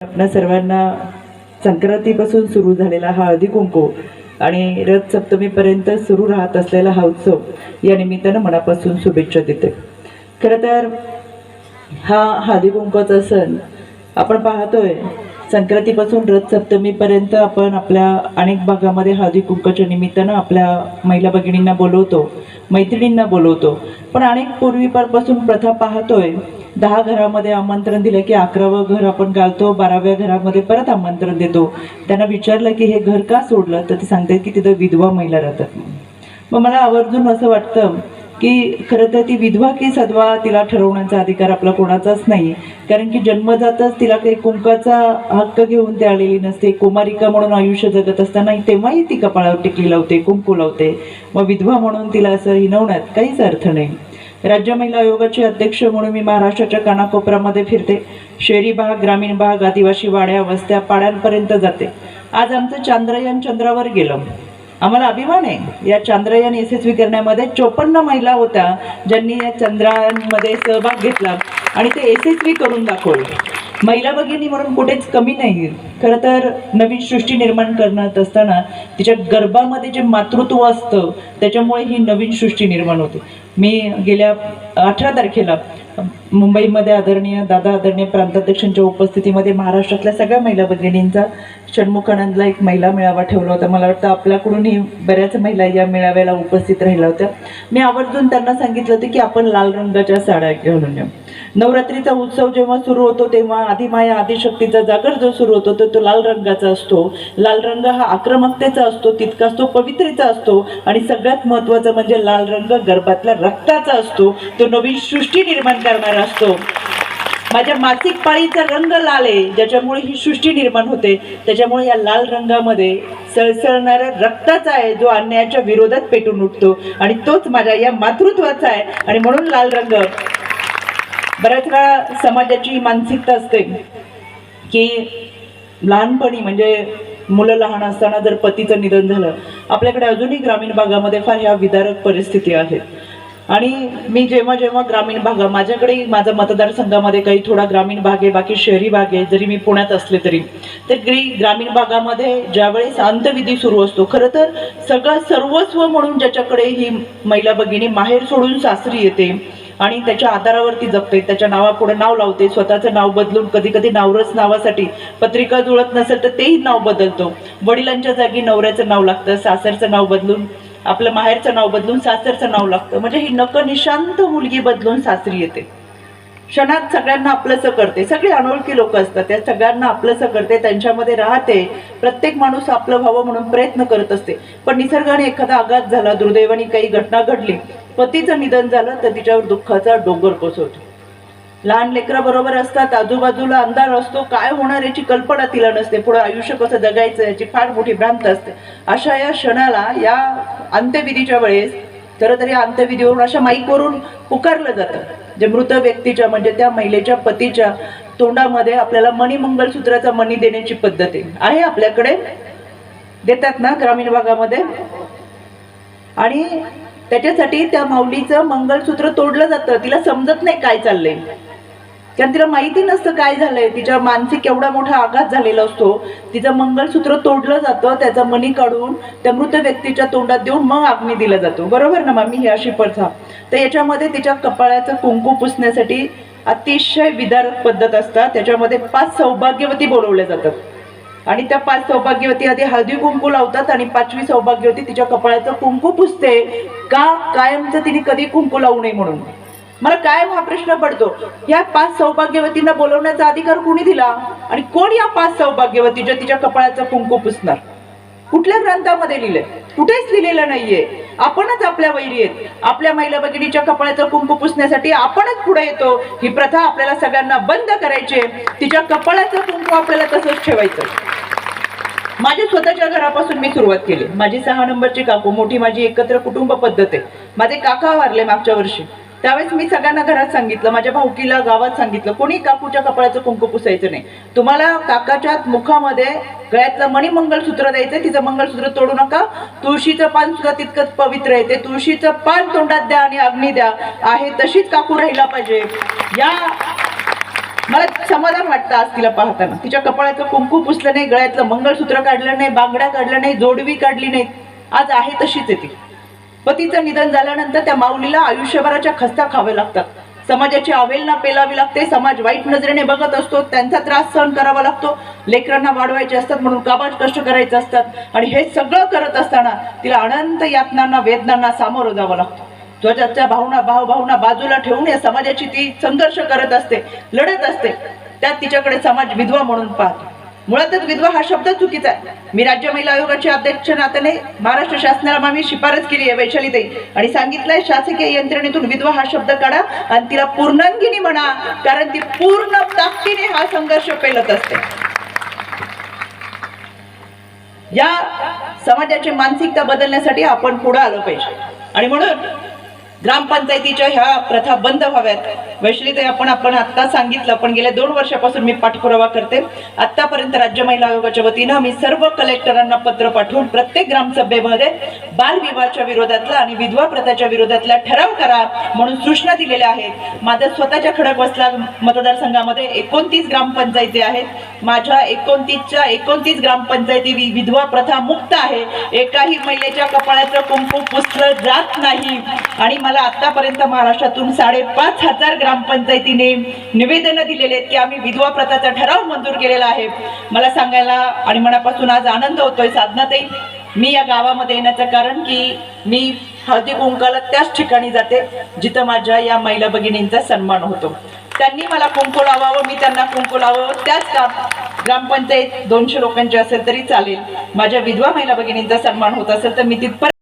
आपल्या सर्वांना संक्रांतीपासून सुरू झालेला हा हळदी कुंकू आणि रथ सप्तमीपर्यंत सुरू राहत असलेला हा उत्सव या निमित्तानं मनापासून शुभेच्छा देते खरं तर हा हळदी सण आपण पाहतोय संक्रांतीपासून रथ सप्तमीपर्यंत आपण आपल्या अनेक भागामध्ये हळदी निमित्तानं आपल्या महिला भगिनींना बोलवतो मैत्रिणींना बोलवतो. पण अनेक पूर्वीपासून प्रथा पाहतोय दहा घरामध्ये आमंत्रण दिलं की अकरावं घर आपण घालतो बाराव्या घरामध्ये परत आमंत्रण देतो. त्यांना विचारलं की हे घर का सोडलं? तर ते सांगतात की तिथं विधवा महिला राहतात. मग मला आवर्जून असं वाटतं की खरं तर ती विधवा की सदवा तिला ठरवण्याचा अधिकार आपला कोणाचाच नाही. कारण की जन्मजातच तिला काही कुंकाचा हक्क घेऊन ते आलेली नसते. कुमारिका म्हणून आयुष्य जगत असताना तेव्हाही ती कपाळावर टिकली लावते कुंकू लावते. मग विधवा म्हणून तिला असं हिनवण्यात काहीच अर्थ नाही. राज्य महिला आयोगाचे अध्यक्ष म्हणून मी महाराष्ट्राच्या कानाकोपऱ्यामध्ये फिरते. शहरी भाग ग्रामीण भाग आदिवासी वाड्या वस्त्या पाड्यांपर्यंत जाते. आज आमचं चांद्रयान चंद्रावर गेलं. आम्हाला अभिमान आहे. या चांद्रयान यशस्वी करण्यामध्ये चोपन्न महिला होत्या ज्यांनी या चंद्रायांमध्ये सहभाग घेतला आणि ते यशस्वी करून दाखवलं. महिला भगिनी म्हणून कुठेच कमी नाही खरं तर नवीन सृष्टी निर्माण करणार असताना तिच्या गर्भामध्ये जे मातृत्व असतं त्याच्यामुळे ही नवीन सृष्टी निर्माण होते. मी गेल्या अठरा तारखेला मुंबईमध्ये आदरणीय दादा आदरणीय प्रांताध्यक्षांच्या उपस्थितीमध्ये महाराष्ट्रातल्या सगळ्या महिला भगिनींचा षण्मुखानंदला एक महिला मेळावा ठेवला होता. मला वाटतं आपल्याकडूनही बऱ्याच महिला या मेळाव्याला उपस्थित राहिल्या होत्या. मी आवर्जून त्यांना सांगितलं होतं की आपण लाल रंगाच्या साड्या घालून येऊ. नवरात्रीचा उत्सव जेव्हा सुरू होतो तेव्हा आदिमाया आदिशक्तीचा जागर जो सुरू होतो तो तो लाल रंगाचा असतो. लाल रंग हा आक्रमकतेचा असतो तितकाच तो पवित्रेचा असतो आणि सगळ्यात महत्त्वाचं म्हणजे लाल रंग गर्भातल्या रक्ताचा असतो. तो नवीन सृष्टी निर्माण करणारा असतो. माझ्या मासिक पाळीचा रंग लाल आहे ज्याच्यामुळे ही सृष्टी निर्माण होते. त्याच्यामुळे या लाल रंगामध्ये सळसळणाऱ्या रक्ताचा आहे जो अन्यायाच्या विरोधात पेटून उठतो. आणि तोच माझ्या या मातृत्वाचा आहे. आणि म्हणून लाल रंग बऱ्याच वेळा समाजाची मानसिकता असते की लहानपणी म्हणजे मुलं लहान असताना जर पतीचं निधन झालं आपल्याकडे अजूनही ग्रामीण भागामध्ये फार ह्या विदारक परिस्थिती आहेत. आणि मी जेव्हा जेव्हा ग्रामीण भागा माझ्याकडे माझा मतदारसंघामध्ये काही थोडा ग्रामीण भाग आहे बाकी शहरी भाग आहे जरी मी पुण्यात असले तरी तर ग्री ग्रामीण भागामध्ये ज्यावेळेस अंतविधी सुरू असतो खरं तर सगळं सर्वस्व म्हणून ज्याच्याकडे ही महिला भगिनी माहेर सोडून सासरी येते आणि त्याच्या आधारावरती जगते त्याच्या नावापुढे नाव लावते स्वतःचं नाव बदलून कधी कधी नावरस नावासाठी पत्रिका जुळत नसेल तर तेही नाव बदलतो. वडिलांच्या जागी नवऱ्याचं नाव लागतं सासरचं नाव बदलून आपलं माहेरचं नाव बदलून सासरचं नाव लागतं. म्हणजे ही नकनिशांत मुलगी बदलून सासरी येते. क्षणात सगळ्यांना आपलंसं करते. सगळे अनोळखी लोक असतात. त्या सगळ्यांना आपलंसं करते त्यांच्यामध्ये राहते. प्रत्येक माणूस आपलं व्हावं म्हणून प्रयत्न करत असते. पण निसर्गाने एखादा आघात झाला दुर्दैवाने काही घटना घडली पतीचं निधन झालं तर तिच्यावर दुःखाचा डोंगर कोसळतो. लहान लेकराबरोबर असतात. आजूबाजूला अंधार असतो. काय होणार याची कल्पना तिला नसते. पुढे आयुष्य कसं जगायचं याची फार मोठी भ्रांत असते. अशा या क्षणाला या अंत्यविधीच्या वेळेस खरं तरी अंत्यविधीवरून अशा माईकवरून पुकारलं जातं. जे मृत व्यक्तीच्या म्हणजे त्या महिलेच्या पतीच्या तोंडामध्ये आपल्याला मणी मंगलसूत्राचा मणी देण्याची पद्धत आहे. आहे आपल्याकडे. देतात ना ग्रामीण भागामध्ये. आणि त्याच्यासाठी त्या माऊलीचं मंगलसूत्र तोडलं जातं. तिला समजत नाही काय चाललंय. कारण तिला माहिती नसतं काय झालंय. तिच्या मानसिक एवढा मोठा आघात झालेला असतो. तिचं मंगलसूत्र तोडलं जातं त्याचा मणी काढून त्या मृत व्यक्तीच्या तोंडात देऊन मग अग्नी दिला जातो. बरोबर ना मामी? ही अशी प्रथा. तर याच्यामध्ये तिच्या कपाळाचं कुंकू पुसण्यासाठी अतिशय विदारक पद्धत असतात. त्याच्यामध्ये पाच सौभाग्यवती बोलवल्या जातात. आणि त्या पाच सौभाग्यवती आधी हळदी कुंकू लावतात आणि पाचवी सौभाग्यवती तिच्या कपाळाचं कुंकू पुसते. का? कायमचं तिने कधी कुंकू लावू नये म्हणून. मला काय हा प्रश्न पडतो? या पाच सौभाग्यवतींना बोलवण्याचा अधिकार कोणी दिला? आणि कोण या पाच सौभाग्यवतीच्या तिच्या कपाळाचा कुंकू पुसणार? कुठल्या ग्रंथामध्ये लिहिलंय? कुठेच लिहिलेलं नाहीये. आपणच आपल्या वैरी आहेत. आपल्या महिला भगिनीच्या कपाळाचं कुंकू पुसण्यासाठी आपणच पुढे येतो. ही प्रथा आपल्याला सगळ्यांना बंद करायची आहे. तिच्या कपाळाचं कुंकू आपल्याला तसंच ठेवायचं माझ्या स्वतःच्या घरापासून मी सुरुवात केली. माझी सहा नंबरची काकू मोठी माझी एकत्र कुटुंब पद्धत आहे. माझे काका वारले मागच्या वर्षी. त्यावेळेस मी सगळ्यांना घरात सांगितलं माझ्या भाऊकीला गावात सांगितलं कोणी काकूच्या कपाळाचं कुंकू पुसायचं नाही. तुम्हाला काकाच्या मुखामध्ये गळ्यातलं मणी मंगलसूत्र द्यायचं तिचं मंगलसूत्र तोडू नका. तुळशीचं पान सुद्धा तितकंच पवित्र आहे ते तुळशीचं पान तोंडात द्या आणि अग्नी द्या. आहे तशीच काकू राहिला पाहिजे. या मला समाधान वाटतं आज तिला पाहताना. तिच्या कपाळाचं कुंकू पुसलं नाही गळ्यातलं मंगळसूत्र काढलं नाही बांगड्या काढल्या नाही जोडवी काढली नाही. आज आहे तशीच आहे ती. पतीचं निधन झाल्यानंतर त्या माऊलीला आयुष्यभराच्या खस्ता खावे लागतात. समाजाची अवेलना पेलावी लागते. समाज वाईट नजरेने बघत असतो. त्यांचा त्रास सहन करावा लागतो. लेकरांना वाढवायचे असतात म्हणून काबाज कष्ट करायचे असतात. आणि हे सगळं करत असताना तिला अनंत यातनांना वेदनांना सामोरं जावं लागतं. स्वतःच्या भावना भाव भावना बाजूला ठेवून या समाजाची ती संघर्ष करत असते लढत असते. त्यात तिच्याकडे समाज विधवा म्हणून पाहतो. मुळातच विधवा हा शब्द चुकीचा आहे. मी राज्य महिला आयोगाच्या अध्यक्ष नात्याने महाराष्ट्र शासनाला आम्ही शिफारस केली आहे वैशालीताई आणि सांगितलंय शासकीय यंत्रणेतून विधवा हा शब्द काढा आणि तिला पूर्णांगिनी म्हणा कारण ती पूर्ण ताकदीने हा संघर्ष पेलत असते. या समाजाची मानसिकता बदलण्यासाठी आपण पुढे आलो पाहिजे. आणि म्हणून ग्रामपंचायतीच्या ह्या प्रथा बंद व्हाव्यात. ते आपण आपण आत्ता सांगितलं पण गेल्या दोन वर्षापासून मी पाठपुरावा करते. आतापर्यंत राज्य महिला आयोगाच्या वतीनं मी सर्व कलेक्टरांना पत्र पाठवून प्रत्येक ग्रामसभेमध्ये बालविवाहाच्या विरोधातला आणि विधवा प्रथाच्या विरोधातला ठराव करा म्हणून सूचना दिलेल्या आहेत. माझ्या स्वतःच्या खडकवासला मतदारसंघामध्ये एकोणतीस ग्रामपंचायती आहेत. माझ्या एकोणतीसच्या एकोणतीस ग्रामपंचायती वि- विधवा प्रथा मुक्त आहे. एकाही महिलेच्या कपाळाचं कुंकू पुसलं जात नाही. आणि मला आतापर्यंत महाराष्ट्रातून साडेपाच हजार ग्रामपंचायतीने निवेदनं दिलेले आहेत की आम्ही विधवा प्रथाचा ठराव मंजूर केलेला आहे. मला सांगायला आणि मनापासून आज आनंद होतोय साधनाताई मी या गावामध्ये येण्याचं कारण की मी हळदी कुंकाला त्याच ठिकाणी जाते जिथं माझ्या या महिला भगिनींचा सन्मान होतो. त्यांनी मला कुंकू लावावं मी त्यांना कुंकू लावावं त्याच काम ग्रामपंचायत दोनशे लोकांची असेल तरी चालेल. माझ्या विधवा महिला भगिनींचा सन्मान होत असेल तर मी तिथपर्यंत